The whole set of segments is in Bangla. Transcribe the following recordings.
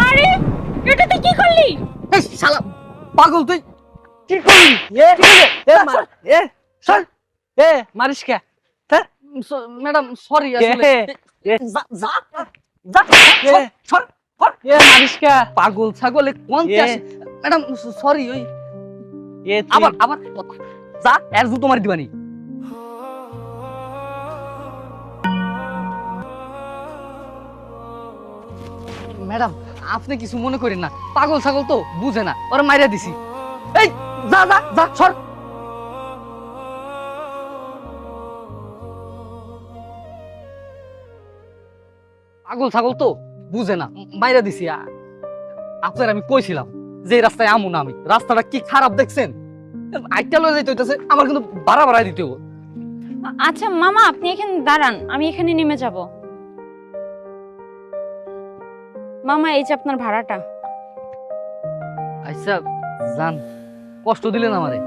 আরে এটা তুই কি করলি? শালা পাগল তুই। কি করলি? এ এ মা- এ সর এ মারিস কে? ম্যাডাম সরি আসলে। এ, যা যা যা এ, সর সর এ মারিস কে? পাগল ছাগল কোন ম্যাডাম সরি ওই এ আবার আবার কথা। যা এর জুতো মারি দিবানি। ম্যাডাম আপনি কিছু মনে করেন না। পাগল ছাগল তো বুঝে না। ওরা মাইরা দিছি। এই যা যা যা সর। পাগল ছাগল তো বুঝে না। মাইরা দিছি আপনার আমি কইছিলাম। যে রাস্তায় আমু না আমি। রাস্তাটা কি খারাপ দেখছেন? আইটা লয়ে যাইতে হইতাছে আমার কিন্তু ভাড়া ভাড়া দিতে হবে আচ্ছা মামা আপনি এখানে দাঁড়ান আমি এখানে নেমে যাব। মামা এই যে আপনার ভাড়াটা। আচ্ছা জান কষ্ট দিলেন আমারে।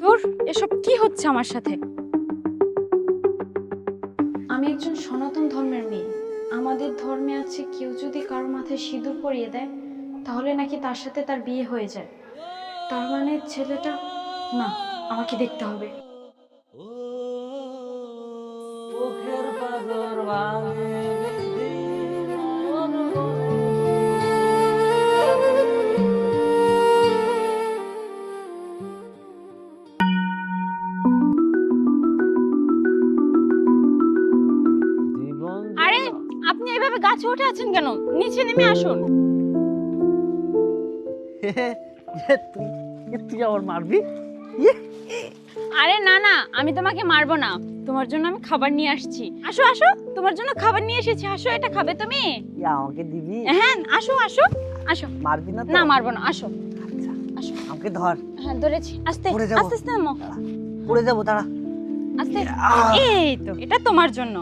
ধুর এসব কি হচ্ছে আমার সাথে? আমি একজন সনাতন ধর্মের মেয়ে। আমাদের ধর্মে আছে কেউ যদি কারও মাথায় সিঁদুর পরিয়ে দেয় তাহলে নাকি তার সাথে তার বিয়ে হয়ে যায়। তার মানে ছেলেটা না আমাকে দেখতে হবে। আরে আপনি এভাবে গাছে উঠে আছেন কেন? নিচে নেমে আসুন। তুই মারবি? আরে না না আমি তোমাকে মারবো না। তোমার জন্য আমি খাবার নিয়ে আসছি। আসো আসো তোমার জন্য খাবার নিয়ে এসেছি। আসো এটা খাবে তুমি? আমাকে দিবি? হ্যাঁ আসো আসো আসো। মারবি না না মারবো না আসো। আচ্ছা আসো। আমাকে ধর। হ্যাঁ ধরেছি। আস্তে আস্তে আস্তে নামো। পড়ে যাব তারা আস্তে। এই তো এটা তোমার জন্য।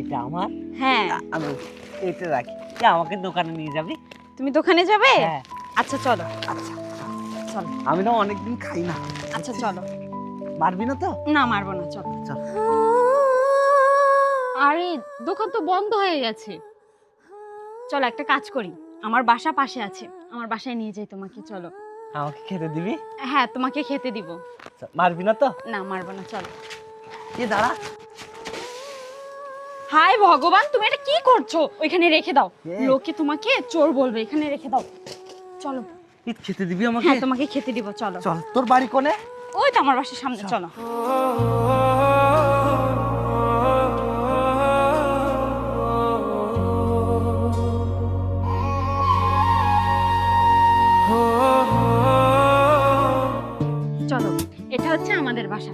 এটা আমার? হ্যাঁ। আমি এটা রাখি। আমাকে দোকানে নিয়ে যাবি? তুমি দোকানে যাবে? হ্যাঁ। আচ্ছা চলো। আচ্ছা চলো। আমি না অনেকদিন খাই না। আচ্ছা চলো। মারবি না তো? না মারবো না চলো। চল। আরে দোকান তো বন্ধ হয়ে গেছে। চলো একটা কাজ করি। আমার বাসা পাশে আছে। আমার বাসায় নিয়ে যাই তোমাকে চলো। আমাকে খেতে দিবি? হ্যাঁ তোমাকে খেতে দিব। মারবি না তো? না মারবো না চলো। এ দাঁড়া। হাই ভগবান তুমি এটা কি করছ? ওইখানে রেখে দাও। লোকে তোমাকে চোর বলবে এখানে রেখে দাও। চলো। এ, খেতে দিবি আমাকে? হ্যাঁ তোমাকে খেতে দিব চলো। চল তোর বাড়ি কোনে? ওই তো আমার বাসার সামনে চলো। চলো এটা হচ্ছে আমাদের বাসা।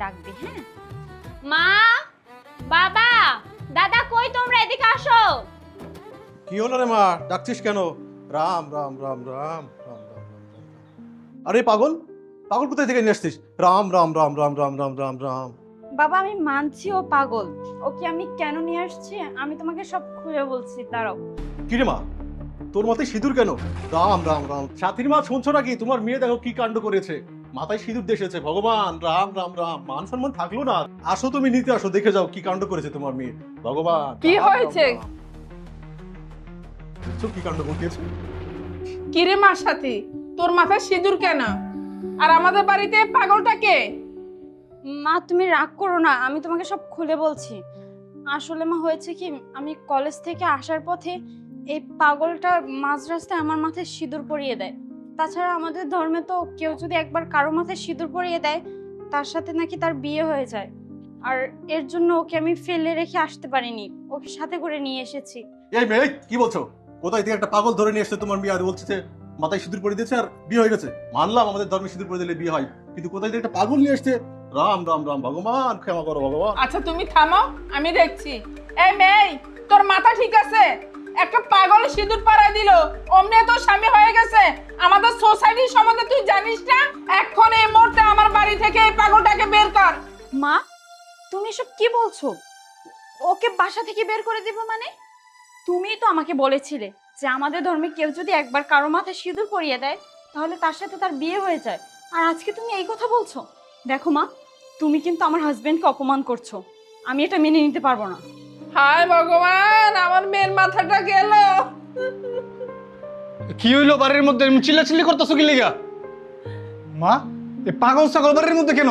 ডাকবি হ্যাঁ মা বাবা দাদা কই তোমরা এদিকে আসো কি হলো রে মা ডাকছিস কেন রাম রাম রাম রাম। আরে পাগল পাগল কোথায় থেকে নিয়ে আসছিস রাম রাম রাম রাম রাম রাম রাম রাম বাবা আমি মানছি ও পাগল ওকে আমি কেন নিয়ে আসছি আমি তোমাকে সব খুলে বলছি দাঁড়াও কি রে মা তোর মতে সিঁদুর কেন রাম রাম রাম সাথীর মা শুনছো নাকি তোমার মেয়ে দেখো কি কাণ্ড করেছে মাথায় সিঁদুর দেশেছে ভগবান রাম রাম রাম। মান সম্মান থাকল না। আসো তুমি নিতে আসো দেখে যাও কি কাণ্ড করেছে তোমার মেয়ে। ভগবান কি হয়েছে? কি কাণ্ড ঘটিয়েছে? কিরে মার সাথী? তোর মাথায় সিঁদুর কেন? আর আমাদের বাড়িতে পাগলটা কে? মা তুমি রাগ করো না আমি তোমাকে সব খুলে বলছি। আসলে মা হয়েছে কি আমি কলেজ থেকে আসার পথে এই পাগলটা মাঝ রাস্তায় আমার মাথায় সিঁদুর পরিয়ে দেয়। তাছাড়া আমাদের ধর্মে তো কেউ যদি একবার কারও মাথায় সিঁদুর পরিয়ে দেয় তার সাথে নাকি তার বিয়ে হয়ে যায়। আর এর জন্য ওকে আমি ফেলে রেখে আসতে পারিনি ওকে সাথে করে নিয়ে এসেছি। এই মেয়ে কি বলছো? কোথায় থেকে একটা পাগল ধরে নিয়ে এসছে তোমার মেয়ে আর বলছে যে মাথায় সিঁদুর পরে দিয়েছে আর বিয়ে হয়ে গেছে? মানলাম আমাদের ধর্মে সিঁদুর পরে দিলে বিয়ে হয় কিন্তু কোথায় থেকে একটা পাগল নিয়ে এসছে? রাম রাম রাম ভগবান ক্ষমা করো ভগবান। আচ্ছা তুমি থামো আমি দেখছি। এই মেয়ে তোর মাথা ঠিক আছে? একটা পাগল সিঁদুর পাড়ায় অমনি তোর স্বামী হয়ে গেছে। আমাদের সোসাইটির সম্বন্ধে তুই জানিস না? এখন এই মুহূর্তে আমার বাড়ি থেকে এই পাগলটাকে বের কর। মা তুমি এসব কি বলছো? ওকে বাসা থেকে বের করে দিব মানে? তুমিই তো আমাকে বলেছিলে যে আমাদের ধর্মে কেউ যদি একবার কারও মাথায় সিঁদুর পরিয়ে দেয় তাহলে তার সাথে তার বিয়ে হয়ে যায়। আর আজকে তুমি এই কথা বলছো? দেখো মা তুমি কিন্তু আমার হাজবেন্ডকে অপমান করছ। আমি এটা মেনে নিতে পারব না। হায় ভগবান আমার মেয়ের মাথাটা গেল। কি হইল বাড়ির মধ্যে? চিল্লাচিল্লি করতেছো কি লিগা? মা এই পাগল ছাগল বাড়ির মধ্যে কেন?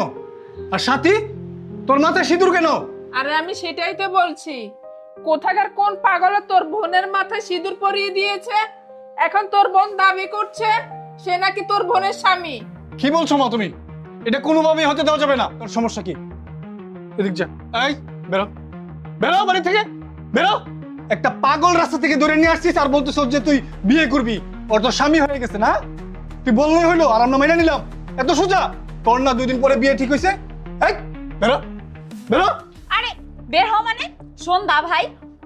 আর সাথী তোর মাথায় সিঁদুর কেন? আরে আমি সেটাই তো বলছি। কোথাকার কোন পাগলে তোর বোনের মাথায় সিঁদুর পরিয়ে দিয়েছে? এখন তোর বোন দাবি করছে সে নাকি তোর বোনের স্বামী। কি বলছো মা তুমি? এটা কোনোভাবেই হতে দেওয়া যাবে না। তোর সমস্যা কি? এদিক যা। এই বেরো। বেরো বাড়ি থেকে। বেরো। একটা পাগল রাস্তা থেকে ধরে নিয়ে আসছিস আর বলতেছ যে তুই বিয়ে করবি। ওর তো স্বামী হয়ে গেছে না? তুই বললেই হইল আর আমরা মেনে নিলাম। এত সোজা? তোর না দুই দিন পরে বিয়ে ঠিক হয়েছে এই বেরো বেরো। আরে বের হও মানে? শোন দা ভাই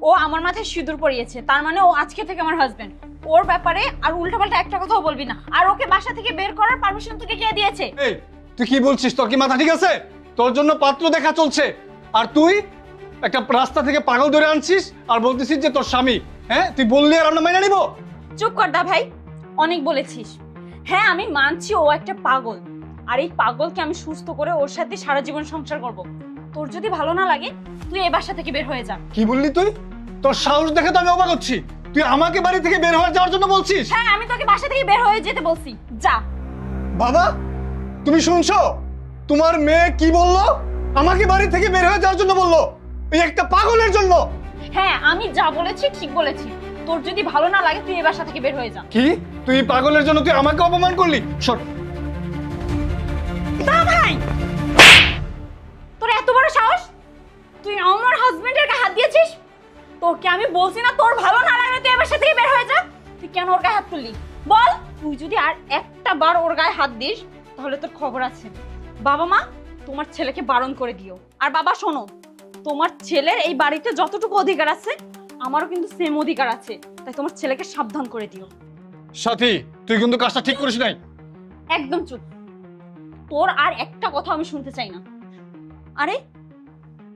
ও আমার মাথায় সিঁদুর পরিয়েছে। তার মানে ও আজকে থেকে আমার হাজবেন্ড ওর ব্যাপারে আর উল্টোপাল্টা একটা কথাও বলবি না। আর ওকে বাসা থেকে বের করার পারমিশন তোকে কে দিয়েছে? এই তুই কি বলছিস? তোর কি মাথা ঠিক আছে? তোর জন্য পাত্র দেখা চলছে। আর তুই একটা রাস্তা থেকে পাগল ধরে আনছিস আর বলতেছিস যে তোর স্বামী। হ্যাঁ তুই বললি আর আমরা মেনে নিব? চুপ কর দা ভাই অনেক বলেছিস। হ্যাঁ আমি মানছি ও একটা পাগল। আর এই পাগলকে আমি সুস্থ করে ওর সাথে সারা জীবন সংসার করব। তোর যদি ভালো না লাগে তুই এই বাসা থেকে বের হয়ে যা। কি বললি তুই? তোর সাহস দেখে তো আমি অবাক হচ্ছি। তুই আমাকে বাড়ি থেকে বের হয়ে যাওয়ার জন্য বলছিস? হ্যাঁ আমি তোকে বাসা থেকে বের হয়ে যেতে বলছি। যা। বাবা তুমি শুনছো? তোমার মেয়ে কি বলল? আমাকে বাড়ি থেকে বের হয়ে যাওয়ার জন্য বলল। এই একটা পাগলের জন্য। হ্যাঁ আমি যা বলেছি ঠিক বলেছি। তোর যদি ভালো না লাগে তুই এই বাসা থেকে বের হয়ে যা। কি? তুই পাগলের জন্য তুই আমাকে অপমান করলি? সর। দা ভাই! তোর এত বড় সাহস? তুই আমার হাজবেন্ডের গায়ে হাত দিয়েছিস? তোকে আমি বলছি না তোর ভালো না লাগলে তুই এবার সাথে বের হয়ে যা। তুই কেন ওর গায়ে হাত তুললি? বল! তুই যদি আর একটা বার ওর গায়ে হাত দিস তাহলে তোর খবর আছে। বাবা মা তোমার ছেলেকে বারণ করে দিও। আর বাবা শোনো তোমার ছেলের এই বাড়িতে যতটুকু অধিকার আছে আমারও কিন্তু সেম অধিকার আছে। তাই তোমার ছেলেকে সাবধান করে দিও। সাথী তুই কিন্তু কাজটা ঠিক করিস নাই। একদম চুপ। তোর আর একটা কথা আমি শুনতে চাই না। আরে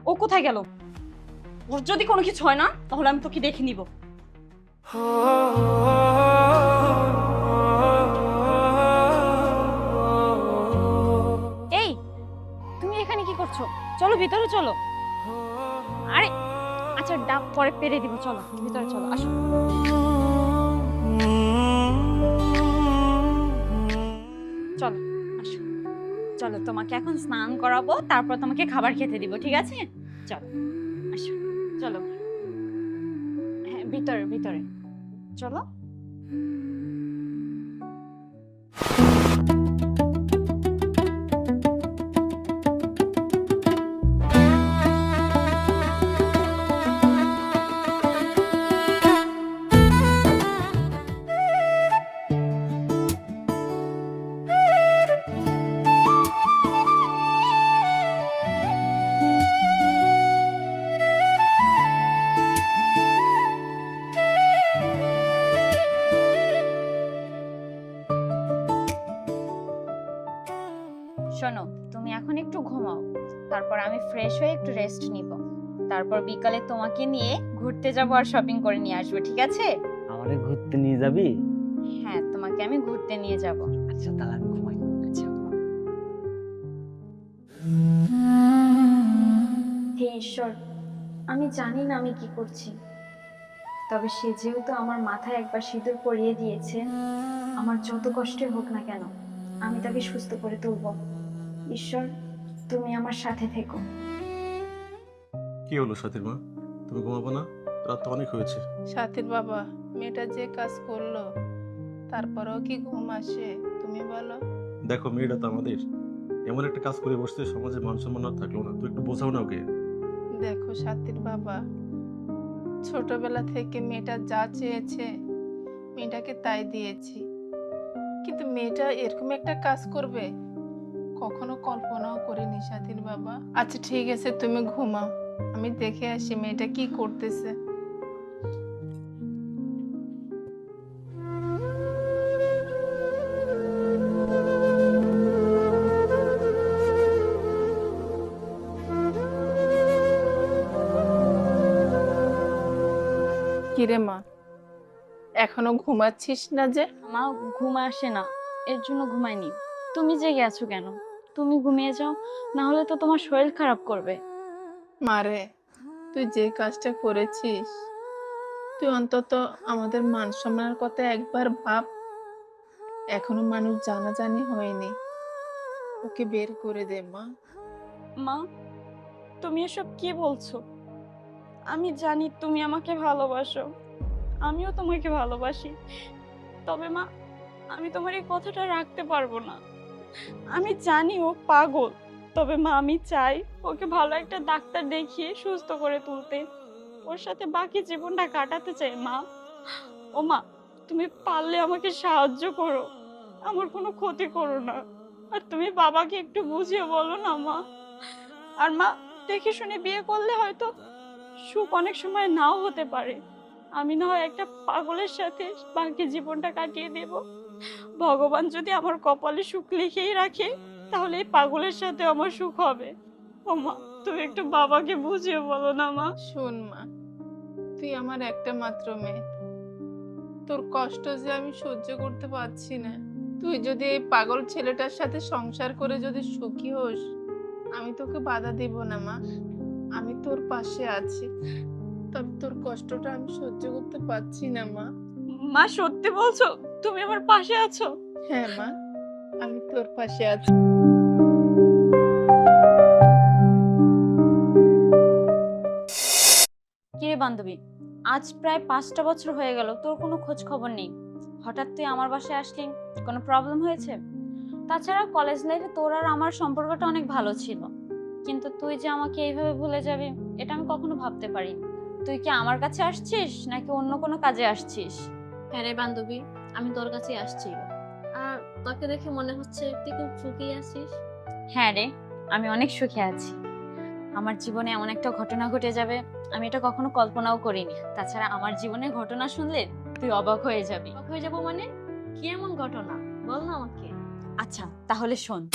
ও কোথায় গেল? ওর যদি কোনো কিছু হয় না তাহলে আমি তোকে দেখে নিব। এই তুমি এখানে কি করছ? চলো ভিতরে চলো। আচ্ছা ডাব পরে পেরে দিব, চলো, ভিতরে চলো, আসো। চলো আসো। চলো, তোমাকে এখন স্নান করাবো, তারপর তোমাকে খাবার খেতে দিব, ঠিক আছে? চলো, আসো। চলো। হ্যাঁ ভিতরে ভিতরে। চলো। তারপর বিকালে তোমাকে নিয়ে ঘুরতে যাব আর শপিং করে নিয়ে আসব ঠিক আছে? আমারে ঘুরতে নিয়ে যাবি? হ্যাঁ তোমাকে আমি ঘুরতে নিয়ে যাব। আচ্ছা তাহলে আমি ঘুমাই। আচ্ছা। হে ঈশ্বর আমি জানি না আমি কি করছি। তবে সে যেহেতু আমার মাথায় একবার সিঁদুর পরিয়ে দিয়েছে আমার যত কষ্টই হোক না কেন আমি তাকে সুস্থ করে তুলব। ঈশ্বর তুমি আমার সাথে থেকো। কি হলো সাথীর মা? তুমি ঘুমাবো না? রাত তো অনেক হয়েছে। সাথীর বাবা মেয়েটা যে কাজ করল তারপরেও কি ঘুম আসে তুমি বলো। দেখো মেয়েটা তো আমাদের। এমন একটা কাজ করে বসতে সমাজে মান সম্মান আর থাকল না। তুই একটু বোঝাও না ওকে। দেখো সাথীর বাবা ছোটবেলা থেকে মেয়েটা যা চেয়েছে মেয়েটাকে তাই দিয়েছি। কিন্তু মেয়েটা এরকম একটা কাজ করবে? কখনো কল্পনাও করিনি সাথীর বাবা। আচ্ছা ঠিক আছে তুমি ঘুমাও। আমি দেখে আসি মেয়েটা কি করতেছে। কিরে মা, এখনও ঘুমাচ্ছিস না যে? মা, ঘুম আসে না, এর জন্য ঘুমাইনি। তুমি জেগে আছো কেন? তুমি ঘুমিয়ে যাও, না হলে তো তোমার শরীর খারাপ করবে। মারে তুই যে কাজটা করেছিস, তুই অন্তত আমাদের মান সম্মানের কথা একবার ভাব। এখনও মানুষ জানাজানি হয়নি। ওকে বের করে দে, মা। মা, তুমি এসব কি বলছো? আমি জানি তুমি আমাকে ভালোবাসো। আমিও তোমাকে ভালোবাসি। তবে মা, আমি তোমার এই কথাটা রাখতে পারব না। আমি জানি ও পাগল। তবে মা, আমি চাই ওকে ভালো একটা ডাক্তার দেখিয়ে সুস্থ করে তুলতে। ওর সাথে বাকি জীবনটা কাটাতে চাই, মা। ও মা, তুমি পারলে আমাকে সাহায্য করো। আমার কোনো ক্ষতি করো না। আর তুমি বাবাকে একটু বুঝিয়ে বলো না, মা। আর মা, দেখে শুনে বিয়ে করলে হয়তো সুখ অনেক সময় নাও হতে পারে। আমি না হয় একটা পাগলের সাথে বাকি জীবনটা কাটিয়ে দেব। ভগবান যদি আমার কপালে সুখ লিখেই রাখে তাহলে এই পাগলের সাথে আমার সুখ হবে। ও মা তুমি একটু বাবাকে বুঝিয়ে বলো না মা। শোন মা তুই আমার একটা মাত্র মেয়ে। তোর কষ্ট যে আমি সহ্য করতে পারছি না। তুই যদি এই পাগল ছেলেটার সাথে সংসার করে যদি সুখী হোস আমি তোকে বাধা দেব না মা। আমি তোর পাশে আছি। তবে তোর কষ্টটা আমি সহ্য করতে পারছি না মা। মা সত্যি বলছো? তুমি আমার পাশে আছো? হ্যাঁ মা আমি তোর পাশে আছি। বান্ধবী। আজ প্রায় পাঁচটা বছর হয়ে গেল তোর কোনো খোঁজ খবর নেই। হঠাৎ তুই আমার বাসায় আসলি কোনো প্রবলেম হয়েছে? তাছাড়া কলেজ লাইফে তোর আর আমার সম্পর্কটা অনেক ভালো ছিল। কিন্তু তুই যে আমাকে এইভাবে ভুলে যাবি এটা আমি কখনো ভাবতে পারি। তুই কি আমার কাছে আসছিস নাকি অন্য কোনো কাজে আসছিস? হ্যাঁ রে বান্ধবী আমি তোর কাছে আসছি। আর তোকে দেখে মনে হচ্ছে তুই খুব সুখী আছিস। হ্যাঁ রে আমি অনেক সুখে আছি। আমার জীবনে এমন একটা ঘটনা ঘটে যাবে আমি এটা কখনো কল্পনাও করিনি। তাছাড়া আমার জীবনের ঘটনা শুনলে তুই অবাক হয়ে যাবি। অবাক হয়ে যাব মানে? কি এমন ঘটনা? বল না আমাকে। আচ্ছা তাহলে শোন।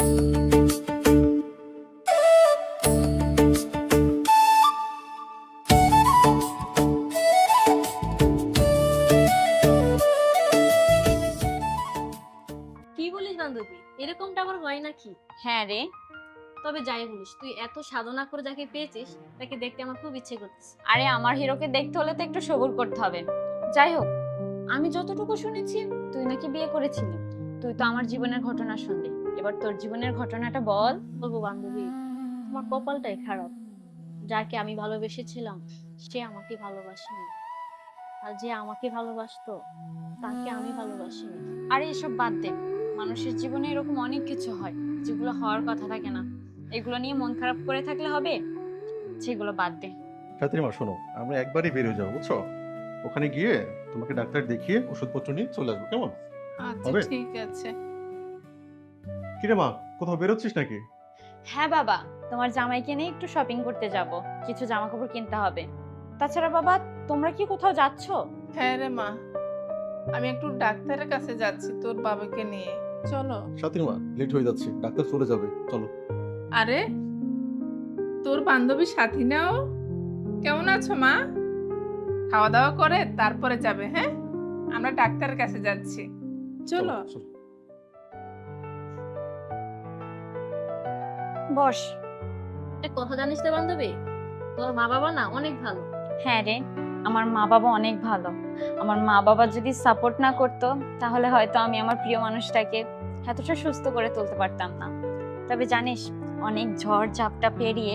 কি বলিস বান্ধবী? এরকমটা আবার হয় নাকি? হ্যাঁ রে। তবে যাই বলিস তুই এত সাধনা করে যাকে পেয়েছিস তাকে দেখতে আমার খুব ইচ্ছে করতেছে। আরে আমার হিরোকে দেখতে হলে তো একটু সবুর করতে হবে। যাই হোক আমি যতটুকু শুনেছি তুই নাকি বিয়ে করেছিলি। তুই তো আমার জীবনের ঘটনা শুনলি। এবার তোর জীবনের ঘটনাটা বল। বলব বান্ধবী আমার কপালটাই খারাপ। যাকে আমি ভালোবেসেছিলাম সে আমাকে ভালোবাসেনি। আর যে আমাকে ভালোবাসতো তাকে আমি ভালোবাসিনি। আরে এসব বাদ দে। মানুষের জীবনে এরকম অনেক কিছু হয় যেগুলো হওয়ার কথা থাকে না। এগুলো নিয়ে মন খারাপ করে থাকলে হবে? সেগুলো বাদ দে। সাথীর মা শোনো আমরা একবারই বেরিয়ে যাব বুঝছ? ওখানে গিয়ে তোমাকে ডাক্তার দেখিয়ে ওষুধপত্র নিয়ে চলে আসব কেমন? আচ্ছা হবে? ঠিক আছে। কিরে মা কোথাও বেরোচ্ছিস নাকি? হ্যাঁ বাবা তোমার জামাইকে নিয়ে একটু শপিং করতে যাব। কিছু জামা কাপড় কিনতে হবে। তাছাড়া বাবা তোমরা কি কোথাও যাচ্ছ? হ্যাঁ রে মা আমি একটু ডাক্তারের কাছে যাচ্ছি তোর বাবাকে নিয়ে। চলো। সাথীর মা লেট হয়ে যাচ্ছে ডাক্তার চলে যাবে চলো। আরে তোর বান্ধবী সাথী নাও কেমন আছো মা? খাওয়া দাওয়া করে তারপরে যাবে হ্যাঁ? আমরা ডাক্তারের কাছে যাচ্ছি। চলো। বস। একটা কথা জানিস তো বান্ধবী? তোর মা বাবা না অনেক ভালো। হ্যাঁ রে আমার মা বাবা অনেক ভালো। আমার মা বাবা যদি সাপোর্ট না করতো তাহলে হয়তো আমি আমার প্রিয় মানুষটাকে এতটা সুস্থ করে তুলতে পারতাম না। তবে জানিস অনেক ঝড় ঝাপটা পেরিয়ে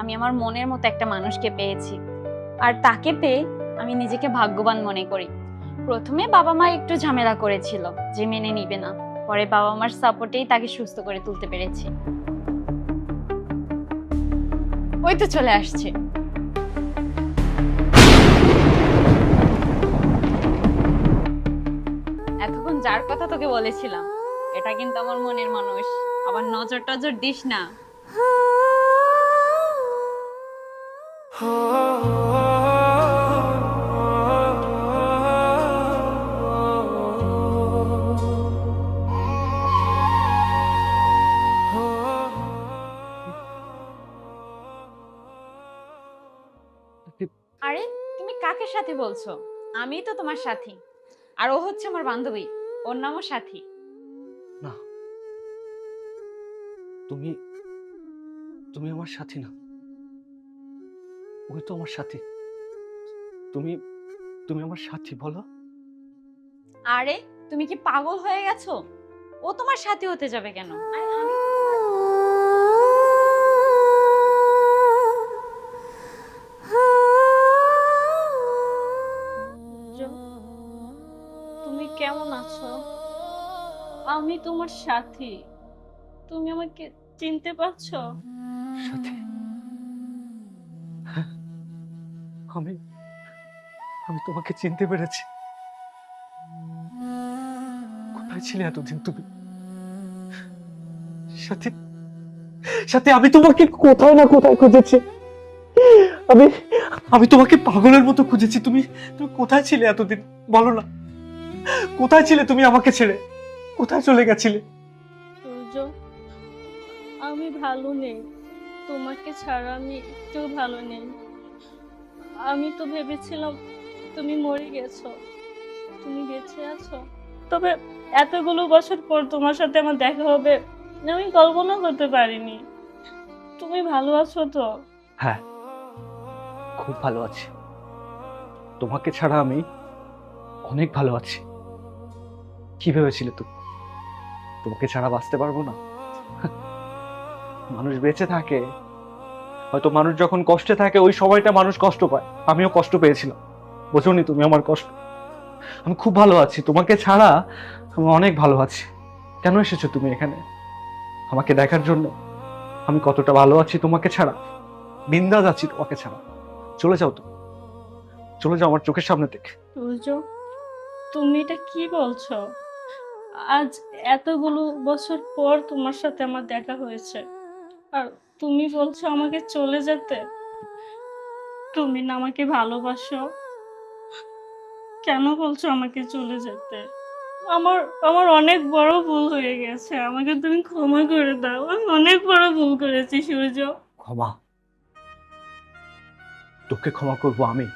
আমি আমার মনের মতো একটা মানুষকে পেয়েছি। আর তাকে পেয়ে আমি নিজেকে ভাগ্যবান মনে করি। প্রথমে বাবা মা একটু ঝামেলা করেছিল যে মেনে নিবে না। পরে বাবা মার সাপোর্টেই তাকে সুস্থ করে তুলতে পেরেছি। ওই তো চলে আসছে। এতক্ষণ যার কথা তোকে বলেছিলাম, এটা কিন্তু আমার মনের মানুষ। আবার নজর টজর দিস না। আরে, তুমি কাকে সাথী বলছো? আমি তো তোমার সাথী। আর ও হচ্ছে আমার বান্ধবী। ওর নামও সাথী না তুমি তুমি আমার সাথী না। ওই তো আমার সাথী। তুমি তুমি আমার সাথী, বলো। আরে, তুমি কি পাগল হয়ে গেছো? ও তোমার সাথী হতে যাবে কেন? তুমি কেমন আছো? আমি তোমার সাথী। তুমি আমাকে চিনতে পারছ? সাথী। হ্যাঁ, আমি আমি তোমাকে চিনতে পেরেছি। কোথায় ছিলে এতদিন তুমি? সাথী সাথী আমি তোমাকে কোথায় না কোথায় খুঁজেছি? আমি আমি তোমাকে পাগলের মতো খুঁজেছি। তুমি তুমি কোথায় ছিলে এতদিন? বলো না। কোথায় ছিলে তুমি আমাকে ছেড়ে? কোথায় চলে গেছিলে? আমি ভালো নেই। তোমাকে ছাড়া আমি একটু ভালো নেই। আমি তো ভেবেছিলাম তুমি মরে গেছো। তুমি বেঁচে আছো। তবে এতগুলো বছর পর তোমার সাথে আমার দেখা হবে আমি কল্পনা করতে পারিনি। তুমি ভালো আছো তো? হ্যাঁ খুব ভালো আছি। তোমাকে ছাড়া আমি অনেক ভালো আছি। কি ভেবেছিলে তুমি? তোমাকে ছাড়া বাঁচতে পারব না? মানুষ বেঁচে থাকে, হয়তো মানুষ যখন কষ্টে থাকে, ওই সময়টা মানুষ কষ্ট পায়। আমিও কষ্ট পেয়েছিলাম। বোঝনি তুমি আমার কষ্ট। আমি খুব ভালো আছি। তোমাকে ছাড়া আমি অনেক ভালো আছি। কেন এসেছ তুমি এখানে? আমাকে দেখার জন্য। আমি কতটা ভালো আছি তোমাকে ছাড়া। বিন্দাস আছি তোমাকে ছাড়া। চলে যাও তো চলে যাও আমার চোখের সামনে থেকে। তুমি এটা কি বলছো? আজ এতগুলো বছর পর তোমার সাথে আমার দেখা হয়েছে। আর তুমি বলছো আমাকে চলে যেতে। তুমি না আমাকে ভালোবাসো। কেন বলছো আমাকে চলে যেতে? আমার আমার অনেক বড় ভুল হয়ে গেছে। আমাকে তুমি ক্ষমা করে দাও। আমি অনেক বড় ভুল করেছি, সূর্য। ক্ষমা। তোকে ক্ষমা করব আমি।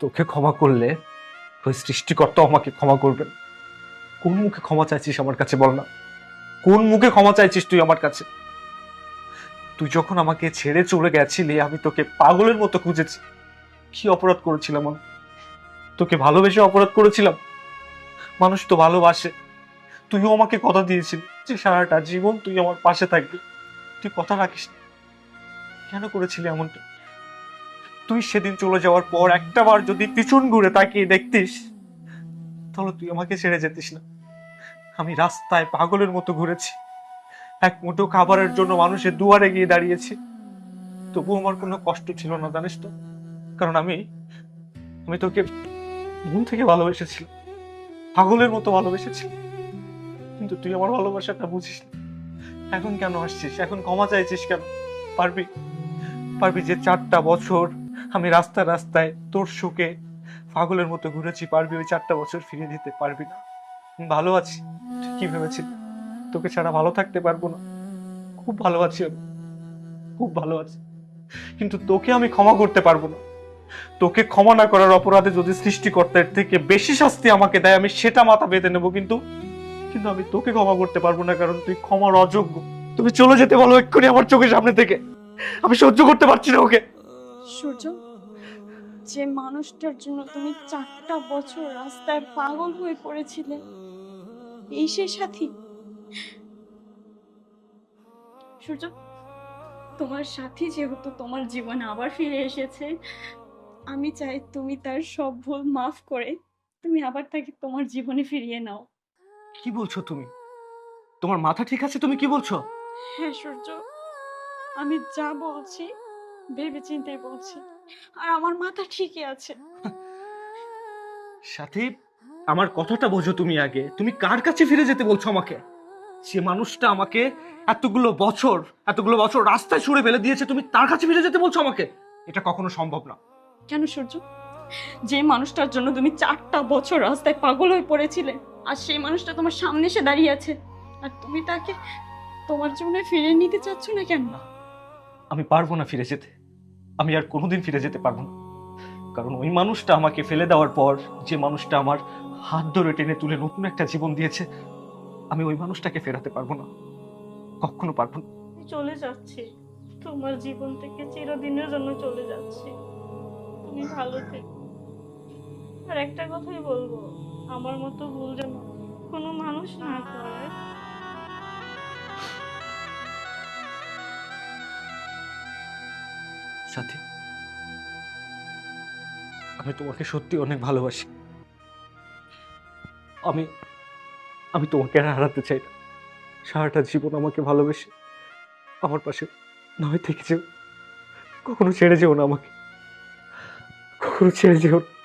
তোকে ক্ষমা করলে ওই সৃষ্টিকর্তা আমাকে ক্ষমা করবেন। কোন মুখে ক্ষমা চাইছিস আমার কাছে বল না। কোন মুখে ক্ষমা চাইছিস তুই আমার কাছে? তুই যখন আমাকে ছেড়ে চলে গেছিলি, আমি তোকে পাগলের মতো খুঁজেছি। কি অপরাধ করেছিলাম আমি? তোকে ভালোবেসে অপরাধ করেছিলাম? মানুষ তো ভালোবাসে। তুইও আমাকে কথা দিয়েছিলি যে সারাটা জীবন তুই আমার পাশে থাকবি। তুই কথা রাখিস কেন করেছিলি এমনটা? তুই সেদিন চলে যাওয়ার পর একটা বার যদি পিছন ঘুরে তাকিয়ে দেখতিস, তাহলে তুই আমাকে ছেড়ে যেতিস না। আমি রাস্তায় পাগলের মতো ঘুরেছি। এক মুঠো খাবারের জন্য মানুষের দুয়ারে গিয়ে দাঁড়িয়েছি। তবুও আমার কোনো কষ্ট ছিল না, জানিস তো? কারণ আমি আমি তোকে মন থেকে ভালোবেসেছিলাম। পাগলের মতো ভালোবেসেছিলাম। কিন্তু তুই আমার ভালোবাসাটা বুঝিস এখন কেন আসছিস এখন ক্ষমা চাইছিস কেন? পারবি? পারবি যে চারটা বছর আমি রাস্তা রাস্তায় তোর সুখে পাগলের মতো ঘুরেছি, পারবি ওই চারটা বছর ফিরিয়ে দিতে পারবি না। ভালো আছি, তুই কি ভেবেছিলি? তোকে ছাড়া ভালো থাকতে পারব না। খুব ভালো আছি আমি, খুব ভালো আছি। কিন্তু তোকে আমি ক্ষমা করতে পারব না। তোকে ক্ষমা না করার অপরাধে যদি সৃষ্টিকর্তার থেকে বেশি শাস্তি আমাকে দেয়, আমি সেটা মাথা বেঁধে নেব কিন্তু কিন্তু আমি তোকে ক্ষমা করতে পারব না, কারণ তুই ক্ষমার অযোগ্য। তুমি চলে যেতে বলো এক্ষুনি আমার চোখের সামনে থেকে। আমি সহ্য করতে পারছি না ওকে। সূর্য যে মানুষটার জন্য তুমি চারটা বছর রাস্তায় পাগল হয়ে পড়েছিলে এই সেই সাথী। সূর্য তোমার সাথী যেহেতু তোমার জীবনে আবার ফিরে এসেছে আমি চাই তুমি তার সব ভুল মাফ করে তুমি আবার তাকে তোমার জীবনে ফিরিয়ে নাও। কি বলছো তুমি? তোমার মাথা ঠিক আছে? তুমি কি বলছো? হ্যাঁ সূর্য আমি যা বলছি ভেবে চিন্তে বলছি। আর আমার মাথা ঠিকই আছে। সাথী আমার কথাটা বোঝো তুমি আগে। তুমি কার কাছে ফিরে যেতে বলছো আমাকে? সে মানুষটা আমাকে এতগুলো বছর এতগুলো বছর রাস্তায় ছুড়ে ফেলে দিয়েছে তুমি তার কাছে ফিরে যেতে বলছো আমাকে? এটা কখনো সম্ভব না। কেন সূর্য? যে মানুষটার জন্য তুমি চারটা বছর রাস্তায় পাগল হয়ে পড়েছিলে আর সেই মানুষটা তোমার সামনে এসে দাঁড়িয়ে আছে। আর তুমি তাকে তোমার জন্য ফিরে নিতে চাচ্ছ না কেন? আমি পারব না ফিরে যেতে। আমি আর কোনোদিন ফিরে যেতে পারব না। কারণ ওই মানুষটা আমাকে ফেলে দেওয়ার পর, যে মানুষটা আমার হাত ধরে টেনে তুলে নতুন একটা জীবন দিয়েছে, আমি ওই মানুষটাকে ফেরাতে পারব না। কখনো পারব না। চলে যাচ্ছি। তোমার জীবন থেকে চিরদিনের জন্য চলে যাচ্ছি। তুমি ভালো থেকো। আর একটা কথাই বলব, আমার মতো ভুল যেন কোনো মানুষ না করে। সাথী। আমি তোমাকে সত্যি অনেক ভালোবাসি। আমি আমি তোমাকে আর হারাতে চাই না। সারাটা জীবন আমাকে ভালোবেসে আমার পাশে নয় থেকে যেও কখনো ছেড়ে যেও না আমাকে। কখনো ছেড়ে যেও না।